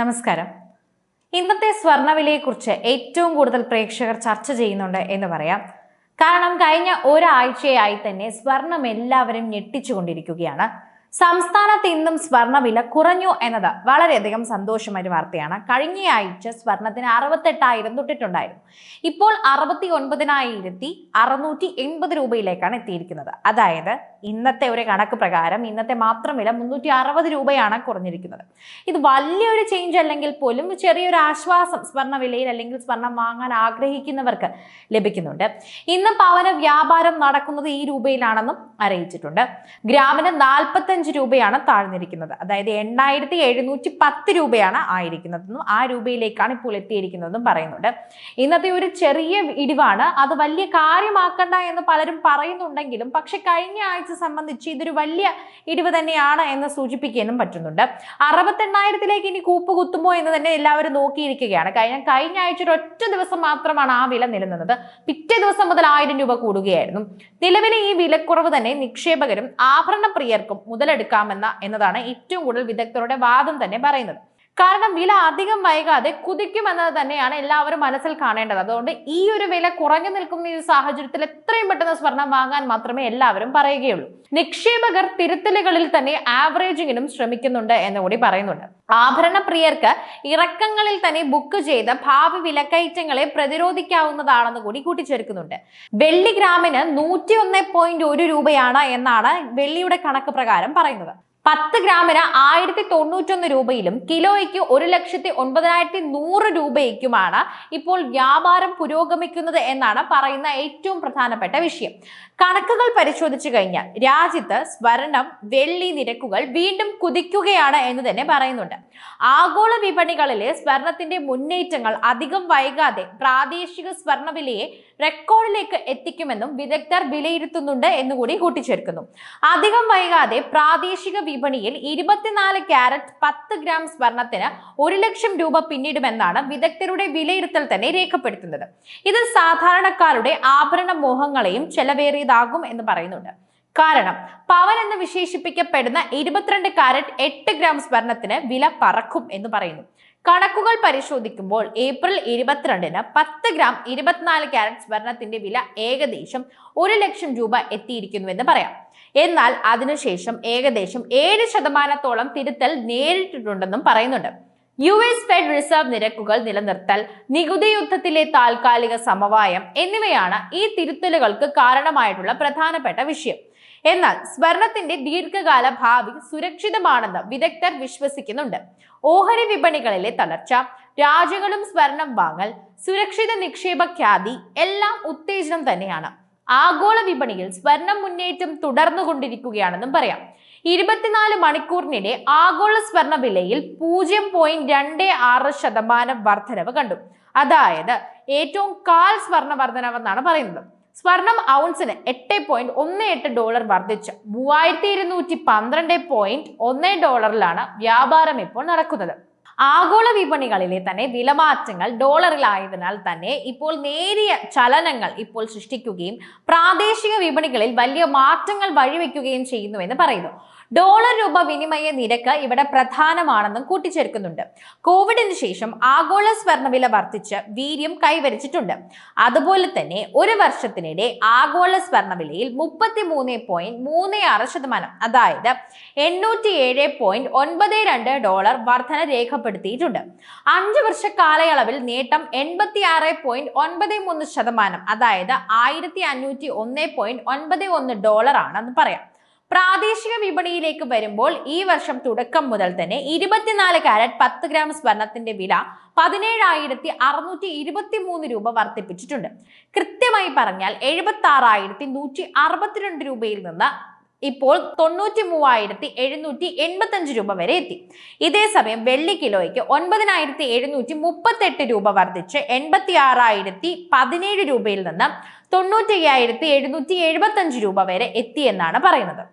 നമസ്കാരം. ഇന്നത്തെ സ്വർണവിലയെക്കുറിച്ച് ഏറ്റവും കൂടുതൽ പ്രേക്ഷകർ ചർച്ച ചെയ്യുന്നുണ്ട് എന്ന് പറയാം. കാരണം കഴിഞ്ഞ ഒരാഴ്ചയായി തന്നെ സ്വർണം എല്ലാവരും ഞെട്ടിച്ചുകൊണ്ടിരിക്കുകയാണ്. സംസ്ഥാനത്ത് ഇന്നും സ്വർണവില കുറഞ്ഞു എന്നത് വളരെയധികം സന്തോഷമായ ഒരു വാർത്തയാണ്. കഴിഞ്ഞ ആഴ്ച സ്വർണത്തിന് അറുപത്തെട്ടായിരം തൊട്ടിട്ടുണ്ടായിരുന്നു. ഇപ്പോൾ അറുപത്തി ഒൻപതിനായിരത്തി അറുന്നൂറ്റി എൺപത് രൂപയിലേക്കാണ് എത്തിയിരിക്കുന്നത്. അതായത് ഇന്നത്തെ ഒരു കണക്ക് പ്രകാരം ഇന്നത്തെ മാത്രം വില മുന്നൂറ്റി അറുപത് രൂപയാണ് കുറഞ്ഞിരിക്കുന്നത്. ഇത് വലിയൊരു ചേഞ്ച് അല്ലെങ്കിൽ പോലും ചെറിയൊരു ആശ്വാസം സ്വർണ വിലയിൽ അല്ലെങ്കിൽ സ്വർണം വാങ്ങാൻ ആഗ്രഹിക്കുന്നവർക്ക് ലഭിക്കുന്നുണ്ട്. ഇന്ന് പവന വ്യാപാരം നടക്കുന്നത് ഈ രൂപയിലാണെന്നും അറിയിച്ചിട്ടുണ്ട്. ഗ്രാമിന് നാൽപ്പത്തഞ്ച് രൂപയാണ് താഴ്ന്നിരിക്കുന്നത്. അതായത് എണ്ണായിരത്തി എഴുന്നൂറ്റി പത്ത് രൂപയാണ് ആയിരിക്കുന്നതെന്നും ആ രൂപയിലേക്കാണ് ഇപ്പോൾ എത്തിയിരിക്കുന്നതെന്നും പറയുന്നുണ്ട്. ഇന്നത്തെ ഒരു ചെറിയ ഇടിവാണ്. അത് വലിയ കാര്യമാക്കണ്ട എന്ന് പലരും പറയുന്നുണ്ടെങ്കിലും പക്ഷെ കഴിഞ്ഞ ആഴ്ച സംബന്ധിച്ച് ഇതൊരു വലിയ ഇടിവ് തന്നെയാണ് എന്ന് സൂചിപ്പിക്കാനും പറ്റുന്നുണ്ട്. അറുപത്തെണ്ണായിരത്തിലേക്ക് ഇനി കൂപ്പ് കുത്തുമോ എന്ന് തന്നെ എല്ലാവരും നോക്കിയിരിക്കുകയാണ്. കഴിഞ്ഞ കഴിഞ്ഞ ആഴ്ച ഒരു ഒറ്റ ദിവസം മാത്രമാണ് ആ വില നിലനിന്നത്. പിറ്റേ ദിവസം മുതൽ ആയിരം രൂപ കൂടുകയായിരുന്നു. നിലവിലെ ഈ വിലക്കുറവ് തന്നെ നിക്ഷേപകരും ആഭരണ പ്രിയർക്കും മുതലെടുക്കാമെന്ന എന്നതാണ് ഏറ്റവും കൂടുതൽ വിദഗ്ധരുടെ വാദം തന്നെ പറയുന്നത്. കാരണം വില അധികം വൈകാതെ കുതിക്കുമെന്നത് തന്നെയാണ് എല്ലാവരും മനസ്സിൽ കാണേണ്ടത്. അതുകൊണ്ട് ഈ ഒരു വില കുറഞ്ഞു നിൽക്കുന്ന ഈ സാഹചര്യത്തിൽ എത്രയും പെട്ടെന്ന് സ്വർണം വാങ്ങാൻ മാത്രമേ എല്ലാവരും പറയുകയുള്ളൂ. നിക്ഷേപകർ തിരുത്തലുകളിൽ തന്നെ ആവറേജിങ്ങിനും ശ്രമിക്കുന്നുണ്ട് എന്ന് കൂടി പറയുന്നുണ്ട്. ആഭരണ പ്രിയർക്ക് ഇറക്കങ്ങളിൽ തന്നെ ബുക്ക് ചെയ്ത ഭാവി വിലക്കയറ്റങ്ങളെ പ്രതിരോധിക്കാവുന്നതാണെന്ന് കൂടി കൂട്ടിച്ചേർക്കുന്നുണ്ട്. വെള്ളി ഗ്രാമിന് നൂറ്റി ഒന്ന് പോയിന്റ് ഒരു രൂപയാണ് എന്നാണ് വെള്ളിയുടെ കണക്ക് പ്രകാരം പറയുന്നത്. പത്ത് ഗ്രാമിന് ആയിരത്തി തൊണ്ണൂറ്റൊന്ന് രൂപയിലും കിലോയ്ക്ക് ഒരു ലക്ഷത്തി ഒൻപതിനായിരത്തി നൂറ് രൂപയ്ക്കുമാണ് ഇപ്പോൾ വ്യാപാരം പുരോഗമിക്കുന്നത് എന്നാണ് പറയുന്ന ഏറ്റവും പ്രധാനപ്പെട്ട വിഷയം. കണക്കുകൾ പരിശോധിച്ചു കഴിഞ്ഞാൽ രാജ്യത്ത് സ്വർണം വെള്ളി നിരക്കുകൾ വീണ്ടും കുതിക്കുകയാണ് എന്ന് തന്നെ പറയുന്നുണ്ട്. ആഗോള വിപണികളിലെ സ്വർണത്തിന്റെ മുന്നേറ്റങ്ങൾ അധികം വൈകാതെ പ്രാദേശിക സ്വർണ വിലയെ റെക്കോർഡിലേക്ക് എത്തിക്കുമെന്നും വിദഗ്ധർ വിലയിരുത്തുന്നുണ്ട് എന്നുകൂടി കൂട്ടിച്ചേർക്കുന്നു. അധികം വൈകാതെ പ്രാദേശിക വിപണിയിൽ ഇരുപത്തിനാല് ക്യാരറ്റ് പത്ത് ഗ്രാം സ്വർണത്തിന് ഒരു ലക്ഷം രൂപ പിന്നിടുമെന്നാണ് വിദഗ്ധരുടെ വിലയിരുത്തൽ തന്നെ രേഖപ്പെടുത്തുന്നത്. ഇത് സാധാരണക്കാരുടെ ആഭരണ മോഹങ്ങളെയും ചെലവേറിയതാകും എന്ന് പറയുന്നുണ്ട്. കാരണം പവൻ എന്ന് വിശേഷിപ്പിക്കപ്പെടുന്ന ഇരുപത്തിരണ്ട് കാരറ്റ് എട്ട് ഗ്രാം സ്വർണത്തിന് വില പറക്കും എന്ന് പറയുന്നു. കണക്കുകൾ പരിശോധിക്കുമ്പോൾ ഏപ്രിൽ ഇരുപത്തിരണ്ടിന് പത്ത് ഗ്രാം ഇരുപത്തിനാല് ക്യാരറ്റ് സ്വർണത്തിന്റെ വില ഏകദേശം ഒരു ലക്ഷം രൂപ എത്തിയിരിക്കുന്നുവെന്ന് പറയാം. എന്നാൽ അതിനുശേഷം ഏകദേശം ഏഴ് ശതമാനത്തോളം തിരുത്തൽ നേരിട്ടിട്ടുണ്ടെന്നും പറയുന്നുണ്ട്. യു എസ് ഫെഡ് റിസർവ് നിരക്കുകൾ നിലനിർത്തൽ നികുതി യുദ്ധത്തിലെ താൽക്കാലിക സമവായം എന്നിവയാണ് ഈ തിരുത്തലുകൾക്ക് കാരണമായിട്ടുള്ള പ്രധാനപ്പെട്ട വിഷയം. എന്നാൽ സ്വർണത്തിന്റെ ദീർഘകാല ഭാവി സുരക്ഷിതമാണെന്ന് വിദഗ്ധർ വിശ്വസിക്കുന്നുണ്ട്. ഓഹരി വിപണികളിലെ തളർച്ച രാജ്യങ്ങളും സ്വർണം വാങ്ങൽ സുരക്ഷിത നിക്ഷേപ ഖ്യാതി എല്ലാം ഉത്തേജനം തന്നെയാണ്. ആഗോള വിപണിയിൽ സ്വർണം മുന്നേറ്റം തുടർന്നുകൊണ്ടിരിക്കുകയാണെന്നും പറയാം. ഇരുപത്തിനാല് മണിക്കൂറിനിടെ ആഗോള സ്വർണ വിലയിൽ പൂജ്യം പോയിന്റ് രണ്ട് ആറ് ശതമാനം വർധനവ് കണ്ടു. അതായത് ഏറ്റവും കാൽ സ്വർണ വർധനവെന്നാണ് പറയുന്നത്. സ്വർണം ഔൺസിന് എട്ട് പോയിന്റ് ഒന്ന് എട്ട് ഡോളർ വർദ്ധിച്ച്. മൂവായിരത്തി ഇരുന്നൂറ്റി പന്ത്രണ്ട് പോയിന്റ് ഒന്ന് ഡോളറിലാണ് വ്യാപാരം ഇപ്പോൾ നടക്കുന്നത്. ആഗോള വിപണികളിലെ തന്നെ വിലമാറ്റങ്ങൾ ഡോളറിലായതിനാൽ തന്നെ ഇപ്പോൾ നേരിയ ചലനങ്ങൾ ഇപ്പോൾ സൃഷ്ടിക്കുകയും പ്രാദേശിക വിപണികളിൽ വലിയ മാറ്റങ്ങൾ വഴിവെക്കുകയും ചെയ്യുന്നുവെന്ന് പറയുന്നു. ഡോളർ രൂപ വിനിമയ നിരക്ക് ഇവിടെ പ്രധാനമാണെന്നും കൂട്ടിച്ചേർക്കുന്നുണ്ട്. കോവിഡിന് ശേഷം ആഗോള സ്വർണവില വർദ്ധിച്ച് വീര്യം കൈവരിച്ചിട്ടുണ്ട്. അതുപോലെ തന്നെ ഒരു വർഷത്തിനിടെ ആഗോള സ്വർണവിലയിൽ മുപ്പത്തി മൂന്ന് പോയിന്റ് മൂന്ന് ആറ് ശതമാനം അതായത് എണ്ണൂറ്റി ഏഴ് പോയിന്റ് ഒൻപത് രണ്ട് ഡോളർ വർധന രേഖപ്പെടുത്തിയിട്ടുണ്ട്. അഞ്ച് വർഷ കാലയളവിൽ നേട്ടം എൺപത്തി ആറ് പോയിന്റ് ഒൻപത് മൂന്ന് ശതമാനം അതായത് ആയിരത്തി അഞ്ഞൂറ്റി ഒന്ന് പോയിന്റ് ഒൻപത് ഒന്ന് ഡോളർ ആണെന്ന് പറയാം. പ്രാദേശിക വിപണിയിലേക്ക് വരുമ്പോൾ ഈ വർഷം തുടക്കം മുതൽ തന്നെ ഇരുപത്തിനാല് കാരറ്റ് പത്ത് ഗ്രാം സ്വർണത്തിന്റെ വില പതിനേഴായിരത്തി അറുന്നൂറ്റി ഇരുപത്തി മൂന്ന് രൂപ വർദ്ധിപ്പിച്ചിട്ടുണ്ട്. കൃത്യമായി പറഞ്ഞാൽ എഴുപത്തി ആറായിരത്തി നൂറ്റി അറുപത്തിരണ്ട് രൂപയിൽ നിന്ന് ഇപ്പോൾ തൊണ്ണൂറ്റി മൂവായിരത്തി എഴുന്നൂറ്റി എൺപത്തി അഞ്ച് രൂപ വരെ എത്തി. ഇതേസമയം വെള്ളി കിലോയ്ക്ക് ഒൻപതിനായിരത്തി എഴുന്നൂറ്റി മുപ്പത്തെട്ട് രൂപ വർദ്ധിച്ച് എൺപത്തി ആറായിരത്തി പതിനേഴ് രൂപയിൽ നിന്ന് തൊണ്ണൂറ്റി അയ്യായിരത്തി എഴുന്നൂറ്റി എഴുപത്തി അഞ്ച് രൂപ വരെ എത്തിയെന്നാണ് പറയുന്നത്